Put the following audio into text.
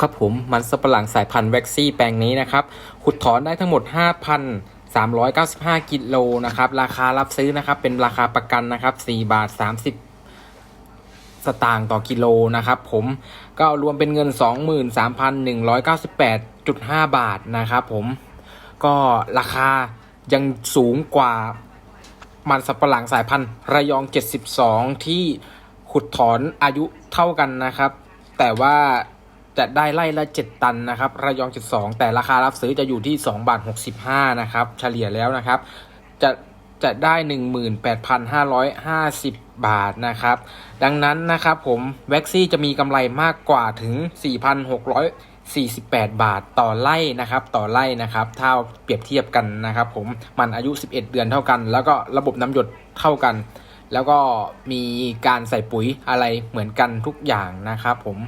ครับผมมันสับปะหลังสายพันธุ์แว็กซี่แปลงนี้นะครับ ขุดถอนได้ทั้งหมด 5,395 กิโลนะครับ ราคารับซื้อนะครับ เป็นราคาประกันนะครับ 4 บาท 30สตางค์ต่อกิโลนะครับผมก็รวมเป็นเงิน 23,198.5 บาทนะครับผมก็ราคายังสูงกว่ามันสับปะหลังสายพันธุ์ระยอง 72 ที่ขุดถอนอายุเท่ากันนะครับ แต่ว่า จะได้ไล่ละ 7 ตันนะครับระยอง 72 แต่ราคารับซื้อจะอยู่ที่2บาท65 นะครับ เฉลี่ยแล้วนะครับ จะจะได้ 18,550 บาทนะครับ ดังนั้นนะครับผมแว็กซี่จะมีกำไรมากกว่าถึง 4,648 บาทต่อไร่นะครับ ต่อไร่นะครับ ถ้าเปรียบเทียบกันนะครับ ผมมันอายุ 11 เดือนเท่ากัน แล้วก็ระบบน้ำหยดเท่ากัน แล้วก็มีการใส่ปุ๋ยอะไรเหมือนกันทุกอย่างนะครับผม